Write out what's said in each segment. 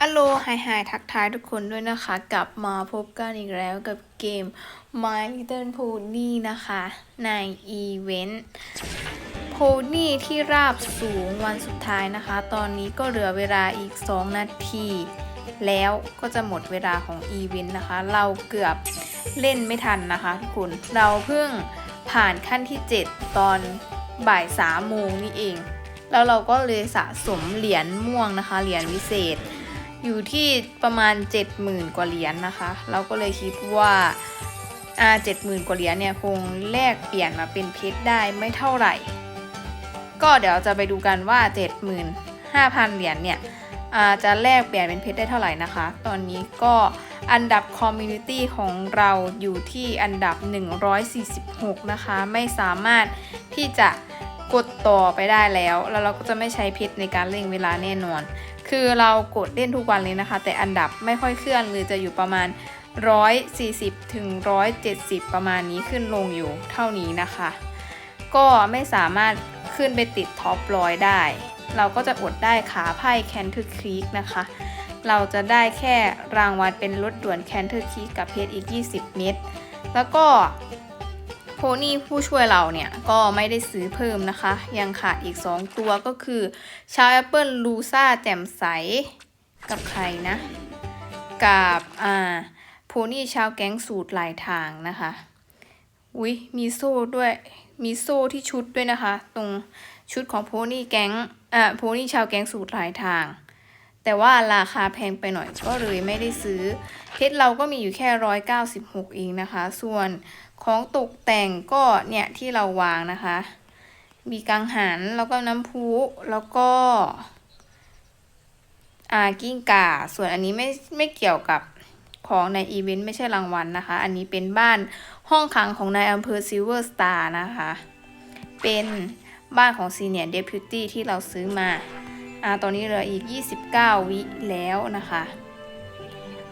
อัลโลไฮไฮทักทายทุกคนด้วยนะคะ กลับมาพบกันอีกแล้วกับเกม My Little Pony นะคะ ในอีเวนต์โพนี่ที่ราบสูงวันสุดท้ายนะคะ ตอนนี้ก็เหลือเวลาอีก 2 นาที แล้วก็จะหมดเวลาของอีเวนต์นะคะ เราเกือบเล่นไม่ทันนะคะทุกคน เราเพิ่งผ่านขั้นที่ 7 ตอนบ่าย3โมงนี่เอง แล้วเราก็เลยสะสมเหรียญม่วงนะคะ เหรียญวิเศษ อยู่ที่ประมาณ 70,000 กว่าเหรียญนะคะ เราก็เลยคิดว่าอ่า70,000กว่าเหรียญเนี่ยคงแลกเปลี่ยนมาเป็นเพชรได้ไม่เท่าไหร่ ก็เดี๋ยวจะไปดูกันว่า 75,000 เหรียญเนี่ยอาจะแลกเปลี่ยนเป็นเพชรได้เท่าไหร่นะคะ ตอนนี้ก็อันดับคอมมูนิตี้ของเราอยู่ที่อันดับ 146 นะคะ ไม่สามารถที่จะ กดต่อไปได้แล้ว แล้วเราก็จะไม่ใช้พชรในการเล่งเวลาแน่นอน คือเรากดเล่นทุกวันเลยนะคะ แต่อันดับไม่ค่อยเคลื่อนเลยจะอยู่ประมาณ 140ถึง170 ประมาณนี้ขึ้นลงอยู่เท่านี้นะคะ ก็ไม่สามารถขึ้นไปติดท็อปร้อยได้ เราก็จะอดได้ขาไพ่แคนเทอร์ครีกนะคะ เราจะได้แค่รางวัลเป็นรถด่วนแคนเทอร์ครีกกับเพชรอีก 20 เม็ดแล้วก็ โพนี่ผู้ช่วยเราเนี่ย ก็ไม่ได้ซื้อเพิ่มนะคะ ยังขาดอีก 2 ตัวก็คือ ชาวแอปเปิลลูซ่าแจ่มใส กับใครนะ กับอ่าโพนี่ชาวแก๊งสูตรหลายทางนะคะอุ้ยมีโซ่ด้วยมีโซ่ที่ชุดด้วยนะคะ ตรงชุดของโพนี่แก๊งอ่าโพนี่ชาวแก๊งสูตรหลายทาง แต่ว่าราคาแพงไปหน่อยก็เลยไม่ได้ซื้อเพชรเราก็มีอยู่แค่ร้อยเก้าสิบหกเองนะคะ ส่วน ของตกแต่งก็เนี่ยที่เราวางนะคะ มีกังหันแล้วก็น้ำพุแล้วก็อ่ากิ้งก่าส่วนอันนี้ไม่ไม่เกี่ยวกับของในอีเวนต์ไม่ใช่รางวัลนะคะ อันนี้เป็นบ้านห้องขังของนายอำเภอซิลเวอร์สตาร์นะคะ เป็นบ้านของซีเนียร์เดพิวตี้ที่เราซื้อมาอ่าตอนนี้เหลืออีก 29 วิแล้วนะคะ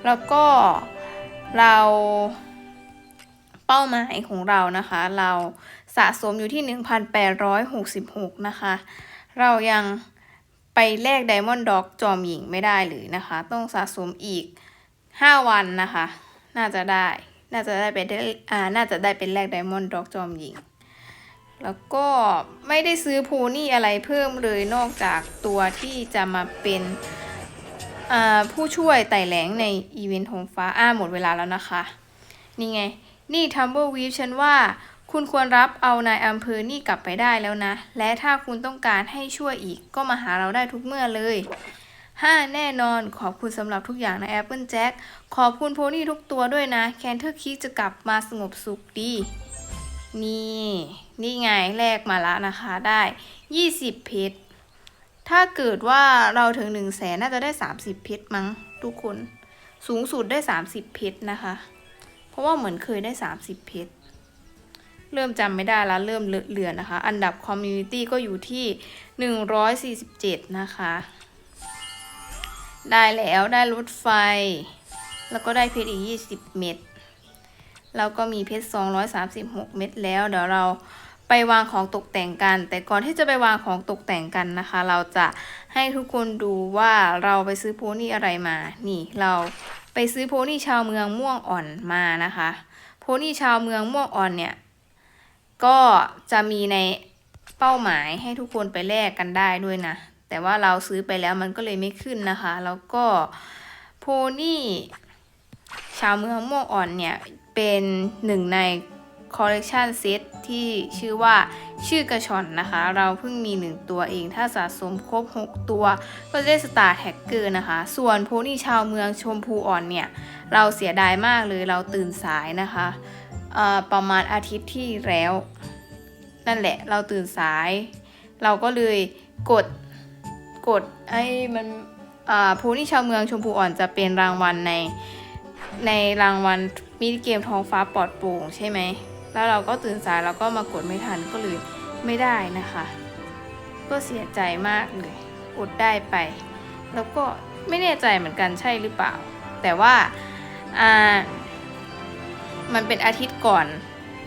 แล้วก็เรา เป้าหมายของเรานะคะ เราสะสมอยู่ที่ 1,866 นะคะ เรายังไปแลกไดมอนด์ด็อกจอมหญิงไม่ได้เลยนะคะ ต้องสะสมอีก 5 วันนะคะ น่าจะได้ น่าจะได้ไปได้อ่า น่าจะได้เป็นแลกไดมอนด์ด็อกจอมหญิง แล้วก็ไม่ได้ซื้อโพนี่อะไรเพิ่มเลยนอกจากตัวที่จะมาเป็นอ่าผู้ช่วยไต่แหลงในอีเวนต์ทงฟ้า อ้าหมดเวลาแล้วนะคะ นี่ไง นี่ทัมเบอร์วีฟฉันว่า คุณควรรับเอานายอำเภอนี่กลับไปได้แล้วนะ และถ้าคุณต้องการให้ช่วยอีกก็มาหาเราได้ทุกเมื่อเลย 5 แน่นอนขอบคุณสำหรับทุกอย่างนะ Apple Jack ขอบคุณโพนี่ทุกตัวด้วยนะ แคนเทอร์คิกจะกลับมาสงบสุขดี นี่ นี่ไงแลกมาล้วนะคะได้ 20 เพชรถ้าเกิดว่าเราถึง1 0 0 0 0แสนน่าจะได้ 30 เพชรมั้งทุกคน สูงสุดได้ 30 เพชรนะคะ เพราะว่าเหมือนเคยได้ 30 เพชรเริ่มจำไม่ได้แล้วเริ่มเลอะเลือนนะคะ อันดับคอมมูนิตี้ก็อยู่ที่ 147 นะคะ ได้แล้วได้รถไฟ แล้วก็ได้เพชรอีก 20 เม็ดแล้วก็มีเพชร 236 เม็ดแล้ว เดี๋ยวเราไปวางของตกแต่งกัน แต่ก่อนที่จะไปวางของตกแต่งกันนะคะ เราจะให้ทุกคนดูว่าเราไปซื้อโพนี่อะไรมา นี่เรา ไปซื้อโพนี่ชาวเมืองม่วงอ่อนมานะคะ โพนี่ชาวเมืองม่วงอ่อนเนี่ย ก็จะมีในเป้าหมายให้ทุกคนไปแลกกันได้ด้วยนะ แต่ว่าเราซื้อไปแล้วมันก็เลยไม่ขึ้นนะคะ แล้วก็โพนี่ชาวเมืองม่วงอ่อนเนี่ย เป็นหนึ่งใน คอลเลกชันเซตที่ชื่อว่าชื่อกระชอนนะคะ เราเพิ่งมี 1 ตัวเอง ถ้าสะสมครบ 6 ตัว ก็จะได้สตาร์แท็กเกอร์นะคะ ส่วนโพนี่ชาวเมืองชมพูอ่อนเนี่ย เราเสียดายมากเลยเราตื่นสายนะคะประมาณอาทิตย์ที่แล้ว นั่นแหละเราตื่นสาย เราก็เลยกดกดไอ้มันโพนี่ชาวเมืองชมพูอ่อนจะเป็นรางวัลในในรางวัลมินิเกมท้องฟ้าปลอดโปร่งใช่ไหม แล้วเราก็ตื่นสายแล้วก็มากดไม่ทันก็เลยไม่ได้นะคะ ก็เสียใจมากเลยอดได้ไป แล้วก็ไม่แน่ใจเหมือนกันใช่หรือเปล่า แต่ว่าอ่ามันเป็นอาทิตย์ก่อน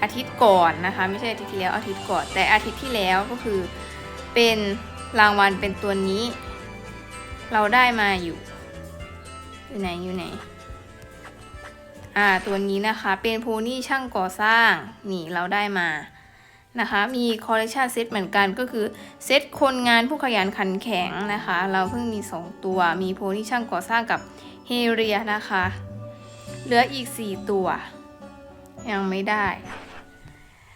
อาทิตย์ก่อนนะคะ ไม่ใช่อาทิตย์ที่แล้วอาทิตย์ก่อนแต่อาทิตย์ที่แล้วก็คือเป็นรางวัลเป็นตัวนี้ เราได้มาอยู่ อยู่ไหนอยู่ไหน อ่าตัวนี้นะคะเป็นโพนี่ช่างก่อสร้างนี่เราได้มานะคะมีคอลเลคชันเซตเหมือนกันก็คือเซตคนงานผู้ขยันขันแข็งนะคะ เราเพิ่งมี 2 ตัวมีโพนี่ช่างก่อสร้างกับเฮเรียนะคะ เหลืออีก 4 ตัว ยังไม่ได้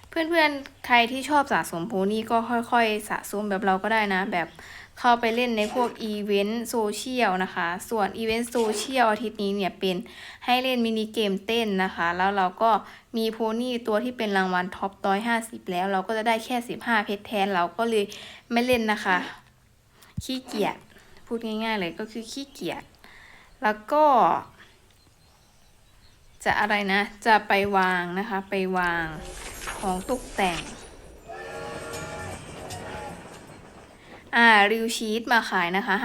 เพื่อนๆใครที่ชอบสะสมโพนี่ก็ค่อยๆ สะสมแบบเราก็ได้นะ แบบ เข้าไปเล่นในพวกอีเวนต์โซเชียลนะคะ ส่วนอีเวนต์โซเชียลอาทิตย์นี้เนี่ยเป็นให้เล่นมินิเกมเต้นนะคะ แล้วเราก็มีโพนี่ตัวที่เป็นรางวัลท็อปร้อยห้าสิบแล้ว เราก็จะได้แค่สิบห้าเพชรแทนเราก็เลยไม่เล่นนะคะ ขี้เกียจพูดง่าย ๆ เลยก็คือขี้เกียจแล้วก็ จะอะไรนะ จะไปวางนะคะ ไปวางของตกแต่ง อ่าริวชีสมาขายนะคะ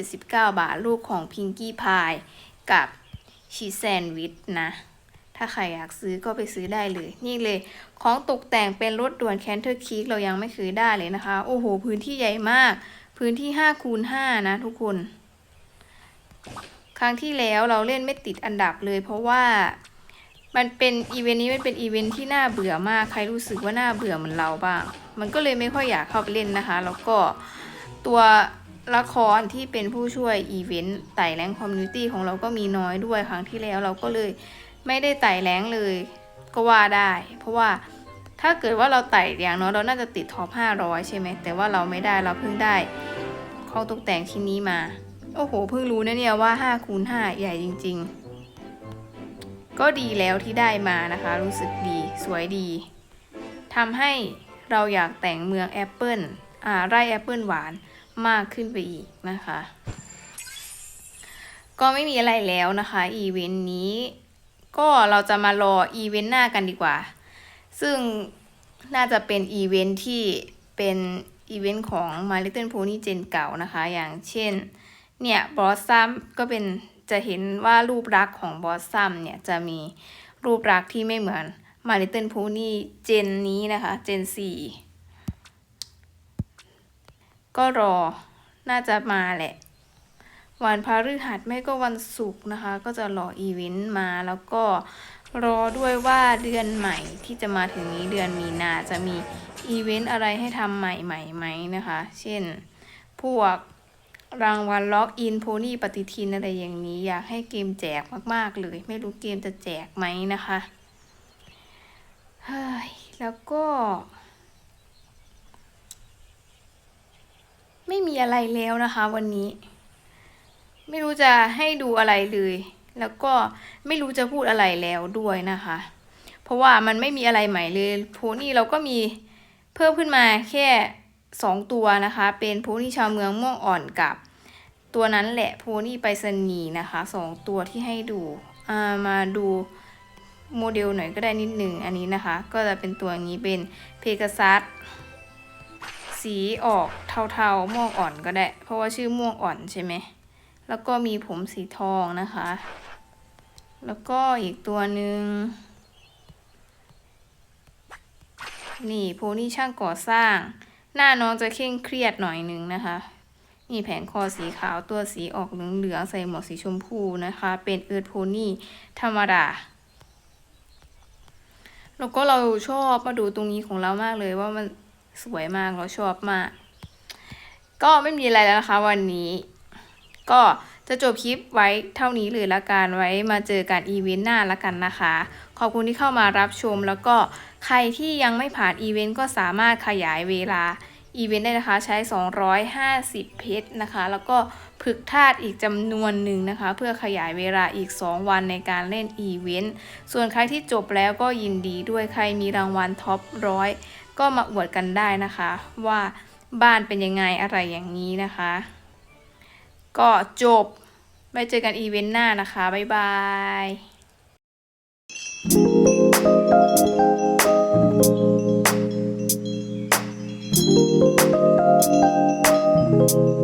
579 บาท ลูกของพิงกี้พายกับชีสแซนด์วิชนะ ถ้าใครอยากซื้อก็ไปซื้อได้เลย นี่เลย ของตกแต่งเป็นรถด่วนแคนเทอร์คีกเรายังไม่เคยได้เลยนะคะ โอ้โห พื้นที่ใหญ่มาก พื้นที่5คูณ5นะทุกคน ครั้งที่แล้วเราเล่นไม่ติดอันดับเลย เพราะว่ามันเป็นอีเวนต์นี้มันเป็นอีเวนต์ที่น่าเบื่อมาก ใครรู้สึกว่าน่าเบื่อเหมือนเราบ้าง มันก็เลยไม่ค่อยอยากเข้าไปเล่นนะคะ แล้วก็ ตัวละครที่เป็นผู้ช่วยอีเวนต์ไต่แรงคอมมูนิตี้ของเราก็มีน้อยด้วยครั้งที่แล้วเราก็เลยไม่ได้ไต่แรงเลยก็ว่าได้ เพราะว่าถ้าเกิดว่าเราไต่อย่างน้อยเราน่าจะติดท็อป500 ใช่ไหมแต่ว่าเราไม่ได้เราเพิ่งได้ของตกแต่งชิ้นนี้มา โอ้โห เพิ่งรู้นะเนี่ยว่า5คูณ5ใหญ่จริง ๆ ก็ดีแล้วที่ได้มานะคะ รู้สึกดีสวยดีทำให้เราอยากแต่งเมืองแอปเปิลอ่าไร่แอปเปิลหวาน มากขึ้นไปอีกนะคะ ก็ไม่มีอะไรแล้วนะคะอีเวนต์นี้ก็เราจะมารออีเวนต์หน้ากันดีกว่า ซึ่งน่าจะเป็นอีเวนต์ที่เป็นอีเวนต์ของ My Little Pony เจนเก่านะคะ อย่างเช่น เนี่ยบอสซัมก็เป็นจะเห็นว่ารูปลักษณ์ของบอสซัมเนี่ยจะมีรูปลักษณ์ที่ไม่เหมือน My Little Pony เจนนี้นะคะ เจน4 ก็รอน่าจะมาแหละ วันพฤหัสไม่ก็วันศุกร์นะคะ ก็จะรออีเวนต์มาแล้วก็รอด้วยว่าเดือนใหม่ที่จะมาถึงนี้เดือนมีนาจะมีอีเวนต์อะไรให้ทำใหม่ๆไหมนะคะ เช่น พวกรางวัลล็อกอินโพนี่ปฏิทินอะไรอย่างนี้อยากให้เกมแจกมากๆเลย ไม่รู้เกมจะแจกไหมนะคะ เฮ้ย แล้วก็ ไม่มีอะไรแล้วนะคะวันนี้ ไม่รู้จะให้ดูอะไรเลย แล้วก็ไม่รู้จะพูดอะไรแล้วด้วยนะคะ เพราะว่ามันไม่มีอะไรใหม่เลยโพนี่เราก็มีเพิ่มขึ้นมาแค่สองตัวนะคะ เป็นโพนี่ชาวเมืองม่วงอ่อนกับ ตัวนั้นแหละโพนี่ไปรษณีนะคะสองตัวที่ให้ดูามาดูโมเดลหน่อยก็ได้นิดหนึ่งอันนี้นะคะ ก็จะเป็นตัวนี้เป็นเพก a ซัส สีออกเทาๆม่วงอ่อนก็ได้ เพราะว่าชื่อม่วงอ่อนใช่ไหม แล้วก็มีผมสีทองนะคะ แล้วก็อีกตัวหนึ่งนี่โพนี่ช่างก่อสร้าง หน้าน้องจะเคร่งเครียดหน่อยนึงนะคะ นี่แผงคอสีขาวตัวสีออกเหลืองๆใส่หมวกสีชมพูนะคะ เป็นเอิร์ธโพนี่ธรรมดาแล้วก็เราชอบมาดูตรงนี้ของเรามากเลยว่ามัน สวยมากเราชอบมาก ก็ไม่มีอะไรแล้วนะคะวันนี้ ก็จะจบคลิปไว้เท่านี้เลยละกันไว้มาเจอกันอีเวนต์หน้าละกันนะคะ ขอบคุณที่เข้ามารับชมแล้วก็ใครที่ยังไม่ผ่านอีเวนต์ก็สามารถขยายเวลาอีเวนต์ได้นะคะใช้ 250 เพชรนะคะ แล้วก็ผึกธาตุอีกจำนวนหนึ่งนะคะ เพื่อขยายเวลาอีก 2 วันในการเล่นอีเวนต์ ส่วนใครที่จบแล้วก็ยินดีด้วยใครมีรางวัลท็อปร้อย ก็มาอวดกันได้นะคะ ว่าบ้านเป็นยังไงอะไรอย่างนี้นะคะ ก็จบไว้เจอกันอีเวนต์หน้านะคะ บ๊ายบาย Thank